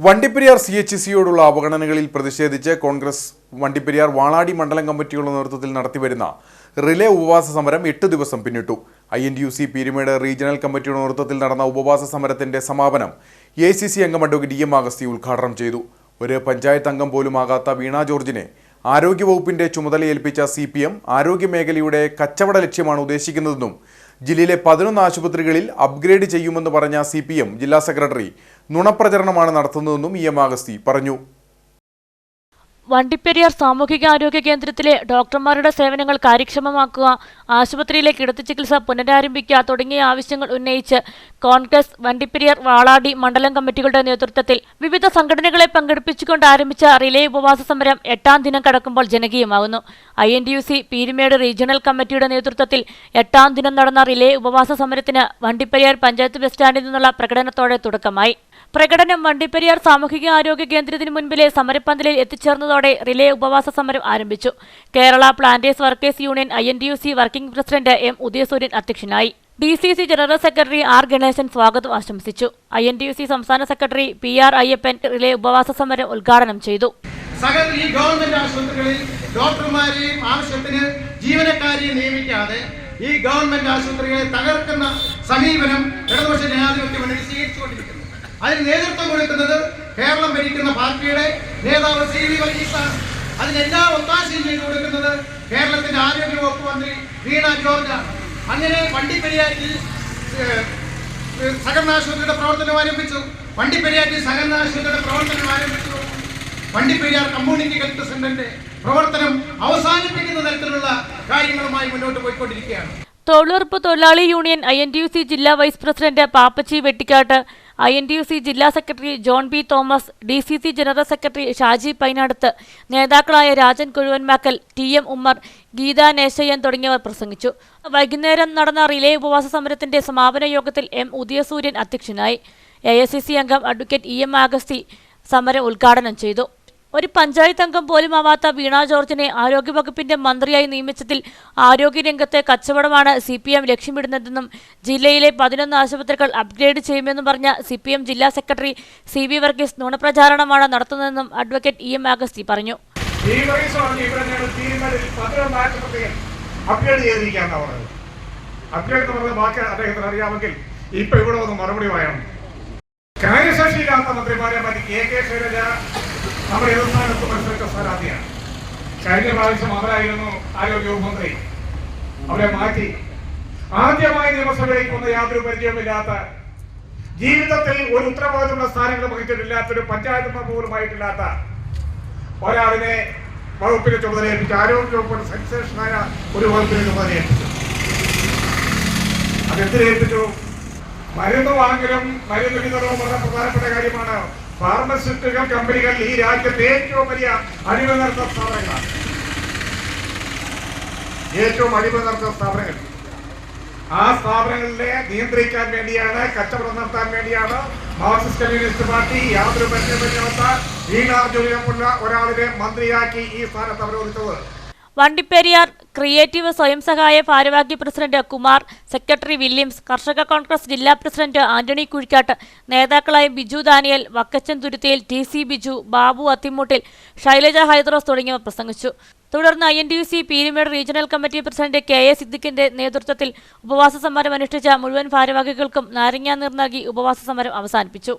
Vandiperiyar C H സിയോടുള്ള അവഗണനകളിൽ പ്രതിഷേധിച്ച് കോൺഗ്രസ് വണ്ടിപ്പെരിയാർ വാളാടി മണ്ഡലം കമ്മിറ്റിയുടെ നേതൃത്വത്തിൽ നടത്തിവരുന്ന റിലേ ഉപവാസ സമരം എട്ട് ദിവസം പിന്നിട്ടു. I N U C Peermade regional കമ്മിറ്റിയുടെ നേതൃത്വത്തിൽ നടന്ന ഉപവാസ സമരത്തിന്റെ സമാപനം എ സി സി അംഗം അഡ്വക്കേറ്റ് ഡി എം അഗസ്തി ഉദ്ഘാടനം ചെയ്തു. ഒരു പഞ്ചായത്ത് അംഗം പോലും ആകാത്ത വീണ ജോർജിനെ ആരോഗ്യവകുപ്പിന്റെ ചുമതല ഏൽപ്പിച്ച സി പി എം ആരോഗ്യമേഖലയുടെ കച്ചവട ലക്ഷ്യമാണ് ഉദ്ദേശിക്കുന്നതെന്നും ജില്ലയിലെ പതിനൊന്ന് ആശുപത്രികളിൽ അപ്ഗ്രേഡ് ചെയ്യുമെന്ന് പറഞ്ഞ സി ജില്ലാ സെക്രട്ടറി നുണപ്രചരണമാണ് നടത്തുന്നതെന്നും ഇ എം ആഗസ്തി പറഞ്ഞു. വണ്ടിപ്പെരിയാർ സാമൂഹിക ആരോഗ്യ കേന്ദ്രത്തിലെ ഡോക്ടർമാരുടെ സേവനങ്ങൾ കാര്യക്ഷമമാക്കുക ആശുപത്രിയിലെ കിടത്തി ചികിത്സ പുനരാരംഭിക്കുക തുടങ്ങിയ ആവശ്യങ്ങൾ ഉന്നയിച്ച് കോൺഗ്രസ് വണ്ടിപ്പെരിയാർ വാളാടി മണ്ഡലം കമ്മിറ്റികളുടെ നേതൃത്വത്തിൽ വിവിധ സംഘടനകളെ പങ്കെടുപ്പിച്ചുകൊണ്ട് ആരംഭിച്ച റിലേ ഉപവാസ സമരം എട്ടാം ദിനം കടക്കുമ്പോൾ ജനകീയമാകുന്നു. I N D U C Peermade regional കമ്മിറ്റിയുടെ നേതൃത്വത്തിൽ എട്ടാം ദിനം നടന്ന റിലേ ഉപവാസ സമരത്തിന് വണ്ടിപ്പെരിയാർ പഞ്ചായത്ത് ബസ് സ്റ്റാൻഡിൽ നിന്നുള്ള പ്രകടനത്തോടെ തുടക്കമായി. പ്രകടനം വണ്ടിപ്പെരിയാർ സാമൂഹിക ആരോഗ്യ കേന്ദ്രത്തിന് മുൻപിലെ സമരപ്പന്തലിൽ എത്തിച്ചേർന്നതോടെ റിലേ ഉപവാസ സമരം ആരംഭിച്ചു. Kerala planters workers union I working president M Udayasooryan അധ്യക്ഷനായി. D C C general secretary R Ganesan സ്വാഗതം ആശംസിച്ചു. ഐ എൻ യു സി സംസ്ഥാന secretary P R Ayyappan relay ഉപവാസ സമരം ഉദ്ഘാടനം ചെയ്തു. ഈ ഗവൺമെന്റ് ആശുപത്രികളിൽ നിയമിക്കാതെ ഈ ഗവൺമെന്റ് ആശുപത്രികളെ തകർക്കുന്ന സമീപനം ഇടതുപക്ഷ ജനാധിപത്യ മുന്നണി സ്വീകരിച്ചുകൊണ്ടിരിക്കുന്നു. അതിന് നേതൃത്വം കൊടുക്കുന്നത് കേരളം ഭരിക്കുന്ന പാർട്ടിയുടെ നേതാവ് സി വി വർഗീസാണ്. അതിന് എല്ലാ ഒത്താശയും ചെയ്തു കൊടുക്കുന്നത് കേരളത്തിന്റെ ആരോഗ്യ വകുപ്പ് മന്ത്രി വീണ ജോർജാണ്. അങ്ങനെ വണ്ടിപ്പെരിയാറ്റിൽ സഹകരണ ആശുപത്രിയുടെ പ്രവർത്തനം ആരംഭിച്ചു. വണ്ടിപ്പെരിയാറ്റിൽ സഹകരണ ആശുപത്രിയുടെ പ്രവർത്തനം ആരംഭിച്ചു. വണ്ടിപ്പെരിയാർ കമ്മ്യൂണിറ്റി ഹെൽത്ത് സെന്ററിന്റെ പ്രവർത്തനം അവസാനിപ്പിക്കുന്ന തരത്തിലുള്ള കാര്യങ്ങളുമായി മുന്നോട്ട് പോയിക്കൊണ്ടിരിക്കുകയാണ്. തൊഴിലുറപ്പ് തൊഴിലാളി union I N T U C ജില്ലാ vice president Pappachi Vettikkattu I N U C ജില്ലാ secretary John B Thomas D C C general secretary Shaji Painadathu നേതാക്കളായ രാജൻ കുഴുവൻമാക്കൽ ടി എം ഉമ്മർ ഗീത നേശയ്യൻ തുടങ്ങിയവർ പ്രസംഗിച്ചു. വൈകുന്നേരം നടന്ന റിലേ ഉപവാസ സമരത്തിന്റെ സമാപന യോഗത്തിൽ എം ഉദയസൂര്യൻ അധ്യക്ഷനായി. എ അംഗം അഡ്വക്കേറ്റ് ഇ എം ആഗസ്തി സമരം ഉദ്ഘാടനം ചെയ്തു. ഒരു പഞ്ചായത്ത് അംഗം പോലും ആവാത്ത വീണ ജോർജിനെ ആരോഗ്യവകുപ്പിന്റെ മന്ത്രിയായി നിയമിച്ചതിൽ ആരോഗ്യരംഗത്തെ കച്ചവടമാണ് സി പി എം ലക്ഷ്യമിടുന്നതെന്നും ജില്ലയിലെ പതിനൊന്ന് ആശുപത്രികൾ അപ്ഗ്രേഡ് ചെയ്യുമെന്നും പറഞ്ഞ സി പി എം ജില്ലാ സെക്രട്ടറി സി വി വർഗീസ് നുണപ്രചാരണമാണ് നടത്തുന്നതെന്നും അഡ്വക്കേറ്റ് ഇ എം ആഗസ്തി പറഞ്ഞു. കാര്യശേഷിയില്ലാത്ത മന്ത്രിമാരെ മതി കെ കെ ശൈലജ നമ്മുടെ എതിർസ്ഥാനത്ത് മത്സരിച്ച സ്ഥാനാർത്ഥിയാണ്. കഴിഞ്ഞ പ്രാവശ്യം അവരായിരുന്നു ആരോഗ്യവകുപ്പ് മന്ത്രി അവരെ മാറ്റി. ആദ്യമായി നിയമസഭയിലേക്ക് വന്ന യാതൊരു പരിചയമില്ലാത്ത ജീവിതത്തിൽ ഒരു ഉത്തരവാദിത്തമുള്ള സ്ഥാനങ്ങൾ വഹിച്ചിട്ടില്ലാത്ത ഒരു പഞ്ചായത്ത് മെമ്പർ പോലുമായിട്ടില്ലാത്ത ഒരാളിനെ വകുപ്പിന്റെ ചുമതല ഏൽപ്പിച്ചു ആരോഗ്യ വകുപ്പിന്റെ സെൻസേഷനായ ഒരു വകുപ്പിന്റെ ചുമതല ഏൽപ്പിച്ചു അതെന്തിനു ഏൽപ്പിച്ചു? മരുന്ന് വാങ്ങലും മരുന്ന് വിതരണവും വളരെ പ്രധാനപ്പെട്ട കാര്യമാണ്. ഫാർമസ്യൂട്ടിക്കൽ കമ്പനികൾ ഈ രാജ്യത്തെ ഏറ്റവും വലിയ അടിമ നിർത്ത സ്ഥാപനങ്ങളാണ്. ഏറ്റവും അടിമ നിർത്ത സ്ഥാപനങ്ങൾ. ആ സ്ഥാപനങ്ങളിലെ നിയന്ത്രിക്കാൻ വേണ്ടിയാണ് കച്ചവടം നടത്താൻ വേണ്ടിയാണ് മാർക്സിസ്റ്റ് കമ്മ്യൂണിസ്റ്റ് പാർട്ടി യാതൊരു ബന്ധമില്ലാത്ത വീണാർജുനമുള്ള ഒരാളിനെ മന്ത്രിയാക്കി ഈ സ്ഥാനത്ത് അവരോധിച്ചത്. വണ്ടിപ്പെരിയാർ ക്രിയേറ്റീവ് സ്വയം സഹായ ഭാരവാഹി പ്രസിഡന്റ് കുമാർ സെക്രട്ടറി വില്യംസ് കർഷക കോൺഗ്രസ് ജില്ലാ പ്രസിഡന്റ് ആന്റണി കുഴിക്കാട്ട് നേതാക്കളായ Biju Daniel Vakkachan Thuruthiyil T C Biju Babu Athimoottil Shailaja Hydros തുടങ്ങിയവർ പ്രസംഗിച്ചു. തുടർന്ന് I N D U C Peermade regional committee president K A സിദ്ദിഖിന്റെ നേതൃത്വത്തിൽ ഉപവാസ സമരം അനുഷ്ഠിച്ച മുഴുവൻ ഭാരവാഹികൾക്കും നാരങ്ങാനീർ നൽകി ഉപവാസ സമരം അവസാനിപ്പിച്ചു.